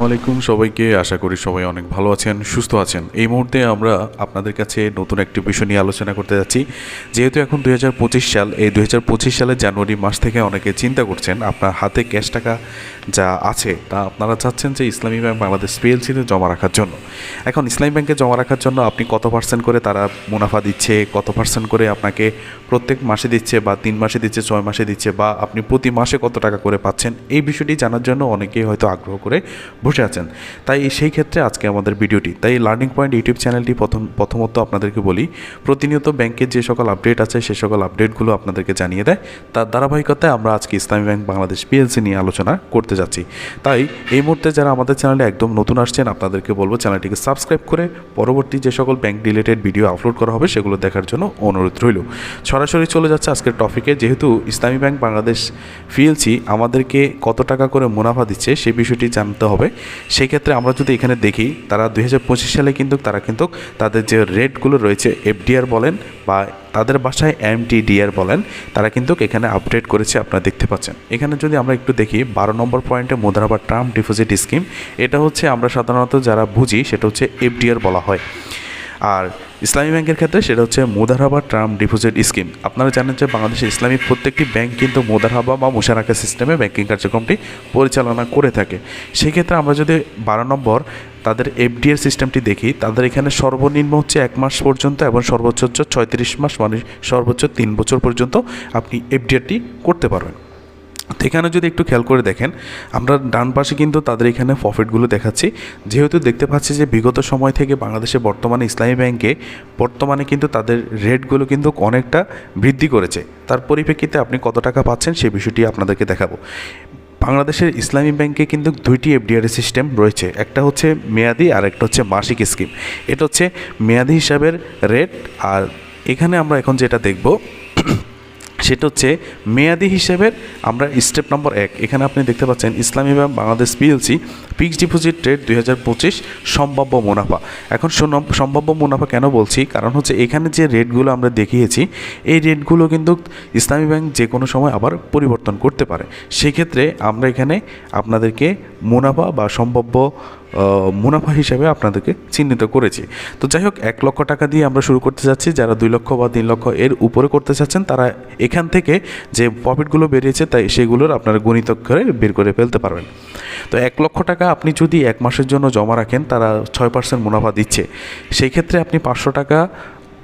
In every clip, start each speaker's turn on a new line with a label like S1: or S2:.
S1: ওয়ালাইকুম সবাইকে। আশা করি সবাই অনেক ভালো আছেন, সুস্থ আছেন। এই মুহূর্তে আমরা আপনাদের কাছে নতুন একটি বিষয় নিয়ে আলোচনা করতে যাচ্ছি। যেহেতু এখন দু হাজার পঁচিশ সাল, এই দুই হাজার পঁচিশ সালের জানুয়ারি মাস থেকে অনেকে চিন্তা করছেন, আপনার হাতে ক্যাশ টাকা যা আছে তা আপনারা চাচ্ছেন যে ইসলামী ব্যাংক বাংলাদেশ পিএলসিতে জমা রাখার জন্য। এখন ইসলামী ব্যাংকে জমা রাখার জন্য আপনি কত পার্সেন্ট করে তারা মুনাফা দিচ্ছে, কত পার্সেন্ট করে আপনাকে প্রত্যেক মাসে দিচ্ছে বা তিন মাসে দিচ্ছে, ছয় মাসে দিচ্ছে বা আপনি প্রতি মাসে কত টাকা করে পাচ্ছেন, এই বিষয়টি জানার জন্য অনেকেই হয়তো আগ্রহ করে বসে আছেন। তাই সেই ক্ষেত্রে আজকে আমাদের ভিডিওটি, তাই লার্নিং পয়েন্ট ইউটিউব চ্যানেলটি প্রথম, প্রথমত আপনাদেরকে বলি, প্রতিনিয়ত ব্যাংকের যে সকল আপডেট আছে, সে সকল আপডেটগুলো আপনাদেরকে জানিয়ে দেয়। তার ধারাবাহিকতায় আমরা আজকে ইসলামী ব্যাংক বাংলাদেশ পিএলসি নিয়ে আলোচনা করতে যাচ্ছি। তাই এই মুহূর্তে যারা আমাদের চ্যানেলে একদম নতুন আসছেন, আপনাদেরকে বলব চ্যানেলটিকে সাবস্ক্রাইব করে পরবর্তী যে সকল ব্যাংক রিলেটেড ভিডিও আপলোড করা হবে, সেগুলো দেখার জন্য অনুরোধ রইল। সরাসরি চলে যাচ্ছে আজকের টপিকে যেহেতু ইসলামী ব্যাংক বাংলাদেশ পিএলসি আমাদেরকে কত টাকা করে মুনাফা দিচ্ছে সেই বিষয়টি জানতে হবে। সেই ক্ষেত্রে আমরা যদি এখানে দেখি, তারা দুই হাজার পঁচিশ সালে কিন্তু, তারা কিন্তু তাদের যে রেটগুলো রয়েছে, এফডিআর বলেন বা তাদের বাসায় এমটিডিআর বলেন, তারা কিন্তু এখানে আপডেট করেছে, আপনারা দেখতে পাচ্ছেন। এখানে যদি আমরা একটু দেখি, বারো নম্বর পয়েন্টে মুদ্রা বা টার্ম ডিপোজিট স্কিম এটা হচ্ছে আমরা সাধারণত যারা বুঝি, সেটা হচ্ছে এফডিআর বলা হয়। আর ইসলামী ব্যাংকের ক্ষেত্রে সেটা হচ্ছে মুদারহাবা টার্ম ডিপোজিট স্কিম। আপনারা জানেন যে বাংলাদেশের ইসলামী প্রত্যেকটি ব্যাংক কিন্তু মুদারহাবা বা মুশারাকা সিস্টেমে ব্যাংকিং কার্যক্রমটি পরিচালনা করে থাকে। সেক্ষেত্রে আমরা যদি বারো নম্বর তাদের এফডিআর সিস্টেমটি দেখি, তাদের এখানে সর্বনিম্ন হচ্ছে এক মাস পর্যন্ত এবং সর্বোচ্চ হচ্ছে ছয়ত্রিশ মাস মানে সর্বোচ্চ তিন বছর পর্যন্ত আপনি এফডিআরটি করতে পারবেন। এখানে যদি একটু খেয়াল করে দেখেন, আমরা ডান পাশে কিন্তু তাদের এখানে প্রফিটগুলো দেখাচ্ছি। যেহেতু দেখতে পাচ্ছি যে বিগত সময় থেকে বাংলাদেশে বর্তমানে ইসলামী ব্যাংকে বর্তমানে কিন্তু তাদের রেটগুলো কিন্তু অনেকটা বৃদ্ধি করেছে। তার পরিপ্রেক্ষিতে আপনি কত টাকা পাচ্ছেন সেই বিষয়টি আপনাদেরকে দেখাবো। বাংলাদেশের ইসলামী ব্যাংকে কিন্তু দুইটি এফডিআর সিস্টেম রয়েছে। একটা হচ্ছে মেয়াদি আর একটা হচ্ছে মাসিক স্কিম এটা হচ্ছে মেয়াদি হিসাবের রেট আর এখানে আমরা এখন যেটা দেখব সেটা হচ্ছে মেয়াদি হিসেবের আমরা স্টেপ নম্বর এক। এখানে আপনি দেখতে পাচ্ছেন Islami bank Bangladesh PLC fixed deposit rate দুই হাজার পঁচিশ সম্ভাব্য মুনাফা। এখন সম্ভাব্য মুনাফা কেন বলছি? কারণ হচ্ছে এখানে যে রেটগুলো আমরা দেখিয়েছি, এই রেটগুলো কিন্তু ইসলামী ব্যাংক যে কোনো সময় আবার পরিবর্তন করতে পারে। সেক্ষেত্রে আমরা এখানে আপনাদেরকে মুনাফা বা সম্ভাব্য মুনাফা হিসাবে আপনাদেরকে চিহ্নিত করেছি। তো যাই হোক, এক লক্ষ টাকা দিয়ে আমরা শুরু করতে যাচ্ছি। যারা দুই লক্ষ বা তিন লক্ষ এর উপরে করতে চাচ্ছেন, তারা এখান থেকে যে প্রফিটগুলো বেরিয়েছে, তাই সেগুলোর আপনারা গণিত করে বের করে ফেলতে পারবেন। তো এক লক্ষ টাকা আপনি যদি এক মাসের জন্য জমা রাখেন, তারা ছয় পার্সেন্ট মুনাফা দিচ্ছে। সেই ক্ষেত্রে আপনি পাঁচশো টাকা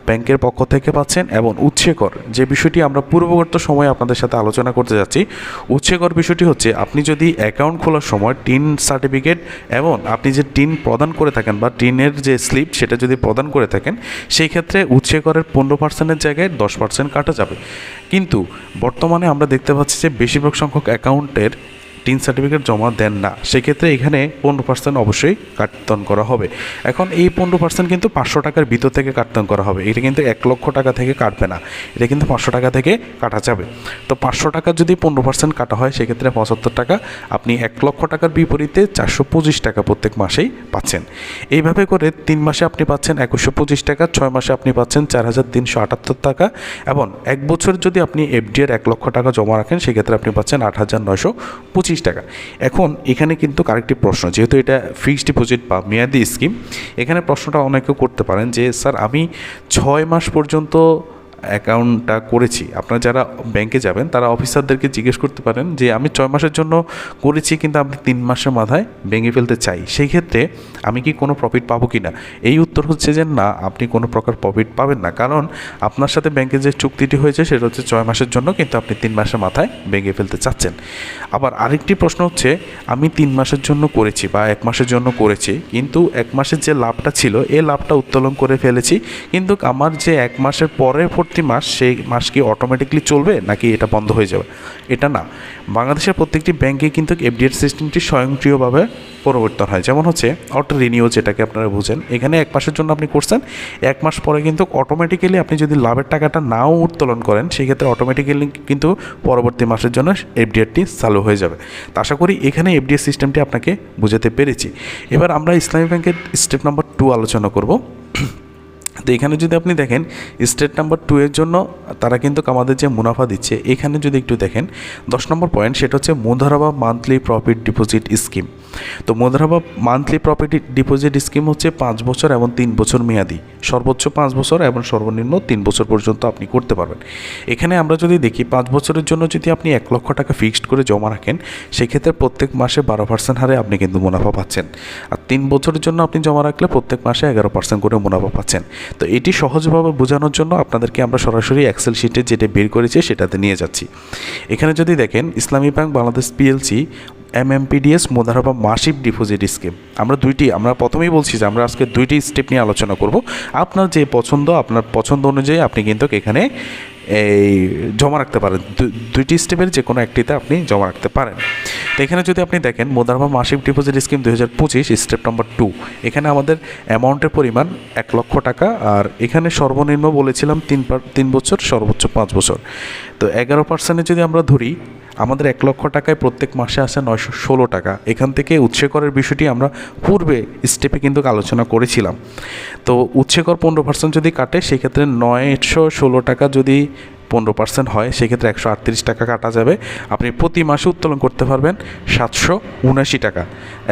S1: ব্যাংকের পক্ষ থেকে পাচ্ছেন এবং উৎসেকর যে বিষয়টি আমরা পূর্ববর্তী সময়ে আপনাদের সাথে আলোচনা করতে যাচ্ছি, উৎসেকর বিষয়টি হচ্ছে আপনি যদি অ্যাকাউন্ট খোলার সময় টিন সার্টিফিকেট এবং আপনি যে টিন প্রদান করে থাকেন বা টিনের যে স্লিপ সেটা যদি প্রদান করে থাকেন, সেই ক্ষেত্রে উৎসেকরের পনেরো পার্সেন্টের জায়গায় দশ পার্সেন্ট কাটা যাবে। কিন্তু বর্তমানে আমরা দেখতে পাচ্ছি যে বেশিরভাগ সংখ্যক অ্যাকাউন্টের টিন সার্টিফিকেট জমা দেন না। সেক্ষেত্রে এখানে পনেরো পার্সেন্ট অবশ্যই কাটতন করা হবে। এখন এই পনেরো পার্সেন্ট কিন্তু পাঁচশো টাকার ভিতর থেকে কাটতন করা হবে। এটা কিন্তু এক লক্ষ টাকা থেকে কাটবে না। এটা কিন্তু পাঁচশো টাকা থেকে কাটা যাবে। তো পাঁচশো টাকা যদি পনেরো পার্সেন্ট কাটা হয়, সেক্ষেত্রে পঁচাত্তর টাকা আপনি এক লক্ষ টাকার বিপরীতে চারশো পঁচিশ টাকা প্রত্যেক মাসেই পাচ্ছেন। এইভাবে করে তিন মাসে আপনি পাচ্ছেন একুশশো পঁচিশ টাকা, ছয় মাসে আপনি পাচ্ছেন চার হাজার তিনশো আটাত্তর টাকা। এবং এক বছর যদি আপনি এফডিআর এক লক্ষ টাকা জমা রাখেন, সেক্ষেত্রে আপনি পাচ্ছেন আট হাজার নয়শো পঁচিশ টাকা। এখন এখানে কিন্তু কারেক্টিভ প্রশ্ন, যেহেতু এটা ফিক্সড ডিপোজিট বা মেয়াদি স্কিম এখানে প্রশ্নটা অনেকে করতে পারেন যে, স্যার, আমি ছয় মাস পর্যন্ত অ্যাকাউন্টটা করেছি। আপনারা যারা ব্যাংকে যাবেন, তারা অফিসারদেরকে জিজ্ঞেস করতে পারেন যে, আমি ছয় মাসের জন্য করেছি, কিন্তু আমি তিন মাসের মাথায় ভেঙে ফেলতে চাই। সেই ক্ষেত্রে আমি কি কোনো প্রফিট পাবো কি না এই উত্তর হচ্ছে যে, না, আপনি কোনো প্রকার প্রফিট পাবেন না। কারণ আপনার সাথে ব্যাংকে যে চুক্তিটি হয়েছে, সেটা হচ্ছে ছয় মাসের জন্য, কিন্তু আপনি তিন মাসের মাথায় ভেঙে ফেলতে চাচ্ছেন। আবার আরেকটি প্রশ্ন হচ্ছে, আমি তিন মাসের জন্য করেছি বা এক মাসের জন্য করেছি, কিন্তু এক মাসের যে লাভটা ছিল এই লাভটা উত্তোলন করে ফেলেছি, কিন্তু আমার যে এক মাসের পরবর্তী মাস সেই মাস কি অটোমেটিকলি চলবে নাকি এটা বন্ধ হয়ে যাবে? এটা না। বাংলাদেশের প্রত্যেকটি ব্যাংকে কিন্তু এফডিআর সিস্টেমটি স্বয়ংক্রিয়ভাবে পরিবর্তন হয়। যেমন হচ্ছে অটো রিনিউ যেটাকে আপনারা বুঝেন। এখানে এক মাসের জন্য আপনি করছেন, এক মাস পরে কিন্তু অটোমেটিক্যালি আপনি যদি লাভের টাকাটা নাও উত্তোলন করেন, সেক্ষেত্রে অটোমেটিক্যালি কিন্তু পরবর্তী মাসের জন্য এফডিআরটি চালু হয়ে যাবে। তা আশা করি এখানে এফডিআর সিস্টেমটি আপনাকে বুঝাতে পেরেছি। এবার আমরা ইসলামী ব্যাংকের স্টেপ নাম্বার টু আলোচনা করব। তো এখানে যদি আপনি দেখেন স্টেট নাম্বার টু এর জন্য তারা কিন্তু আমাদের যে মুনাফা দিচ্ছে, এখানে যদি একটু দেখেন, দশ নম্বর পয়েন্ট সেটা হচ্ছে মুধারাবা মান্থলি প্রফিট ডিপোজিট স্কিম তো মুদ্রাবা মান্থলি প্রপার্টি ডিপোজিট স্কিম হচ্ছে পাঁচ বছর এবং তিন বছর মেয়াদি। সর্বোচ্চ পাঁচ বছর এবং সর্বনিম্ন তিন বছর পর্যন্ত আপনি করতে পারবেন। এখানে আমরা যদি দেখি, পাঁচ বছরের জন্য যদি আপনি এক লক্ষ টাকা ফিক্সড করে জমা রাখেন, সেক্ষেত্রে প্রত্যেক মাসে বারো পার্সেন্ট হারে আপনি কিন্তু মুনাফা পাচ্ছেন। আর তিন বছরের জন্য আপনি জমা রাখলে প্রত্যেক মাসে এগারো পার্সেন্ট করে মুনাফা পাচ্ছেন। তো এটি সহজভাবে বোঝানোর জন্য আপনাদেরকে আমরা সরাসরি এক্সেল শিটে যেটা বের করেছি সেটাতে নিয়ে যাচ্ছি। এখানে যদি দেখেন, Islami bank, Bangladesh PLC MMPDS মোদারবা মাসিক ডিপোজিট স্কিম। আমরা দুইটি, আমরা প্রথমেই বলছি যে আমরা আজকে দুইটি স্টেপ নিয়ে আলোচনা করব। আপনার যে পছন্দ, আপনার পছন্দ অনুযায়ী আপনি কিন্তু এখানে এই জমা রাখতে পারেন। দুইটি স্টেপের যে কোনো একটিতে আপনি জমা রাখতে পারেন। তো এখানে যদি আপনি দেখেন মোদারবা মাসিক ডিপোজিট স্কিম দুই পঁচিশ, স্টেপ নম্বর টু। এখানে আমাদের অ্যামাউন্টের পরিমাণ এক লক্ষ টাকা আর এখানে সর্বনিম্ন বলেছিলাম তিন তিন বছর, সর্বোচ্চ পাঁচ বছর। তো এগারো পার্সেন্টে যদি আমরা ধরি আমাদের এক লক্ষ টাকায় প্রত্যেক মাসে আসে নয়শো ষোলো টাকা। এখান থেকে উৎসে করের বিষয়টি আমরা পূর্বে স্টেপে কিন্তু আলোচনা করেছিলাম। তো উৎসে কর পনেরো পার্সেন্ট যদি কাটে, সেক্ষেত্রে নয়শো ষোলো টাকা যদি পনেরো পার্সেন্ট হয়, সেক্ষেত্রে একশো আটত্রিশ টাকা কাটা যাবে। আপনি প্রতি মাসে উত্তোলন করতে পারবেন সাতশো উনাশি টাকা।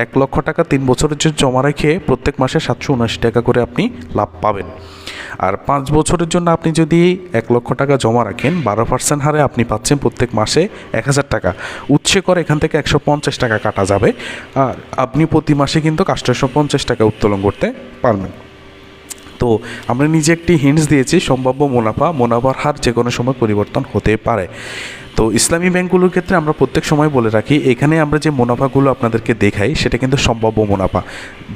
S1: এক লক্ষ টাকা তিন বছরের জন্য জমা রেখে প্রত্যেক মাসে সাতশো উনাশি টাকা করে আপনি লাভ পাবেন। আর পাঁচ বছরের জন্য আপনি যদি এক লক্ষ টাকা জমা রাখেন, বারো পার্সেন্ট হারে আপনি পাচ্ছেন প্রত্যেক মাসে এক হাজার টাকা। উচ্ছে করে এখান থেকে একশো পঞ্চাশ টাকা কাটা যাবে। আর আপনি প্রতি মাসে কিন্তু আটশোশো পঞ্চাশ টাকা উত্তোলন করতে পারবেন। তো আমরা নিজে একটি হিন্টস দিয়েছি, সম্ভাব্য মুনাফা, মুনাফার হার যে কোনো সময় পরিবর্তন হতে পারে। তো ইসলামী ব্যাংকগুলোর ক্ষেত্রে আমরা প্রত্যেক সময় বলে রাখি, এখানে আমরা যে মুনাফাগুলো আপনাদেরকে দেখাই, সেটা কিন্তু সম্ভাব্য মুনাফা।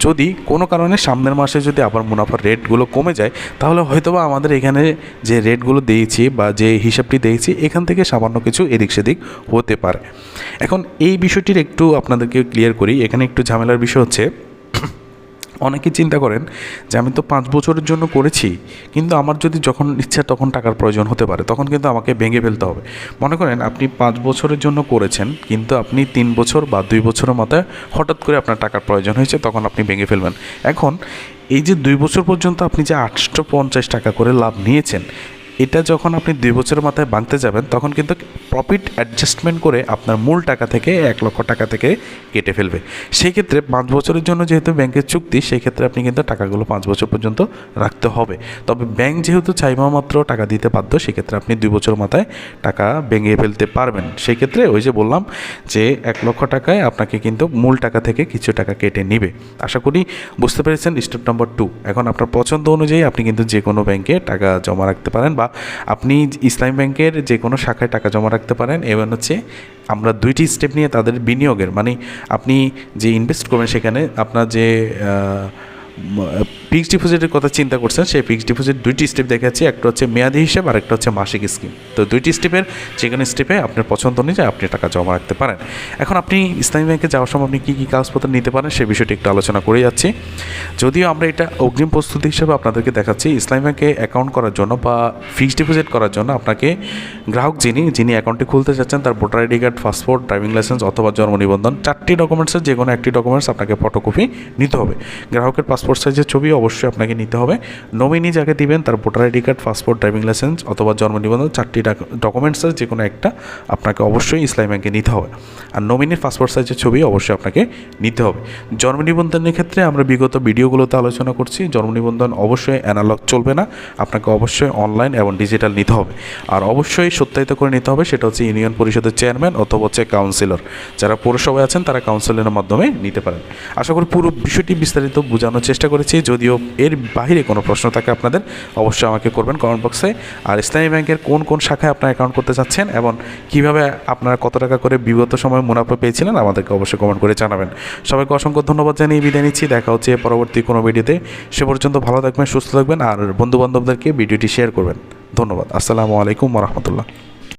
S1: যদি কোনো কারণে সামনের মাসে যদি আবার মুনাফার রেটগুলো কমে যায়, তাহলে হয়তোবা আমাদের এখানে যে রেটগুলো দিয়েছি বা যে হিসাবটি দিয়েছি, এখান থেকে সামান্য কিছু এদিক সেদিক হতে পারে। এখন এই বিষয়টির একটু আপনাদেরকে ক্লিয়ার করি। এখানে একটু ঝামেলার বিষয় হচ্ছে অনেকে চিন্তা করেন যে আমি তো পাঁচ বছরের জন্য করেছি, কিন্তু আমার যদি যখন ইচ্ছা তখন টাকার প্রয়োজন হতে পারে, তখন কিন্তু আমাকে ভেঙে ফেলতে হবে। মনে করেন আপনি পাঁচ বছরের জন্য করেছেন, কিন্তু আপনি তিন বছর বা দুই বছরের মাথায় হঠাৎ করে আপনার টাকার প্রয়োজন হয়েছে, তখন আপনি ভেঙে ফেলবেন। এখন এই যে দুই বছর পর্যন্ত আপনি যে আটশো পঞ্চাশ টাকা করে লাভ নিয়েছেন এটা যখন আপনি দুই বছরের মাথায় বাঁধতে যাবেন, তখন কিন্তু প্রফিট অ্যাডজাস্টমেন্ট করে আপনার মূল টাকা থেকে এক লক্ষ টাকা থেকে কেটে ফেলবে। সেই ক্ষেত্রে পাঁচ বছরের জন্য যেহেতু ব্যাংকের চুক্তি, সেই ক্ষেত্রে আপনি কিন্তু টাকাগুলো পাঁচ বছর পর্যন্ত রাখতে হবে। তবে ব্যাংক যেহেতু চাইবা মাত্র টাকা দিতে বাধ্য, সেক্ষেত্রে আপনি দুই বছর মাথায় টাকা ভেঙে ফেলতে পারবেন। সেই ক্ষেত্রে ওই যে বললাম যে এক লক্ষ টাকায় আপনাকে কিন্তু মূল টাকা থেকে কিছু টাকা কেটে নিবে। আশা করি বুঝতে পেরেছেন, স্টেপ নম্বর টু এখন আপনার পছন্দ অনুযায়ী আপনি কিন্তু যে কোনো ব্যাংকে টাকা জমা রাখতে পারেন বা আপনি ইসলামী ব্যাংকের যে কোনো শাখায় টাকা জমা রাখতে পারেন এবং হচ্ছে আমরা দুইটি স্টেপ নিয়ে তাদের বিনিয়োগের মানে আপনি যে ইনভেস্ট করবেন সেখানে আপনার যে ফিক্সড ডিপোজিটের কথা চিন্তা করছেন, সেই ফিক্সড ডিপোজিট দুইটি স্টেপ দেখাচ্ছি একটা হচ্ছে মেয়াদি হিসাব আর একটা হচ্ছে মাসিক স্কিম তো দুইটি স্টেপের যে কোনো স্টেপে আপনার পছন্দ অনুযায়ী আপনি টাকা জমা রাখতে পারেন। এখন আপনি ইসলামী ব্যাংকে যাওয়ার সময় আপনি কী কী কাগজপত্র নিতে পারেন সে বিষয়টি একটু আলোচনা করে যাচ্ছি। যদিও আমরা এটা অগ্রিম প্রস্তুতি হিসেবে আপনাদেরকে দেখাচ্ছি ইসলামী ব্যাংকে অ্যাকাউন্ট করার জন্য বা ফিক্সড ডিপোজিট করার জন্য আপনাকে গ্রাহক যিনি যিনি অ্যাকাউন্টটি খুলতে চাচ্ছেন তার voter ID card passport driving licence অথবা জন্ম নিবন্ধন, চারটি ডকুমেন্টসের যে কোনো একটি ডকুমেন্টস আপনাকে ফটোকপি নিতে হবে। গ্রাহকের পাসপোর্ট সাইজের ছবি অবশ্যই আপনাকে নিতে হবে। নমিনি যাকে দিবেন তার voter ID card passport driving licence অথবা জন্ম নিবন্ধন, চারটি ডকুমেন্টসের যে কোনো একটা আপনাকে অবশ্যই ইসলামী ব্যাংকে নিতে হবে। আর নমিনির পাসপোর্ট সাইজের ছবি অবশ্যই আপনাকে নিতে হবে। জন্ম নিবন্ধনের ক্ষেত্রে আমরা বিগত ভিডিওগুলোতে আলোচনা করছি। জন্ম নিবন্ধন অবশ্যই অ্যানালগ চলবে না। আপনাকে অবশ্যই অনলাইন এবং ডিজিটাল নিতে হবে। আর অবশ্যই সত্যায়িত করে নিতে হবে সেটা হচ্ছে ইউনিয়ন পরিষদের চেয়ারম্যান অথবা হচ্ছে কাউন্সিলর যারা পৌরসভায় আছেন তারা কাউন্সিলরের মাধ্যমে নিতে পারেন। আশা করি পুরো বিষয়টি বিস্তারিত বোঝানোর চেষ্টা করেছি। যদিও এর বাইরে কোনো প্রশ্ন থাকে, আপনাদের অবশ্যই আমাকে করবেন কমেন্ট বক্সে আর ইসলামী ব্যাংকের কোন কোন শাখায় আপনার অ্যাকাউন্ট করতে চাচ্ছেন এবং কীভাবে আপনারা কত টাকা করে বিগত সময় মুনাফা পেয়েছিলেন, আমাদেরকে অবশ্যই কমেন্ট করে জানাবেন। সবাইকে অসংখ্য ধন্যবাদ জানিয়ে বিদায় নিচ্ছি। দেখা হচ্ছে পরবর্তী কোনো ভিডিওতে। সে পর্যন্ত ভালো থাকবেন, সুস্থ থাকবেন, আর বন্ধু বান্ধবদেরকে ভিডিওটি শেয়ার করবেন। ধন্যবাদ। আসসালামু আলাইকুম রহমতুল্লাহ।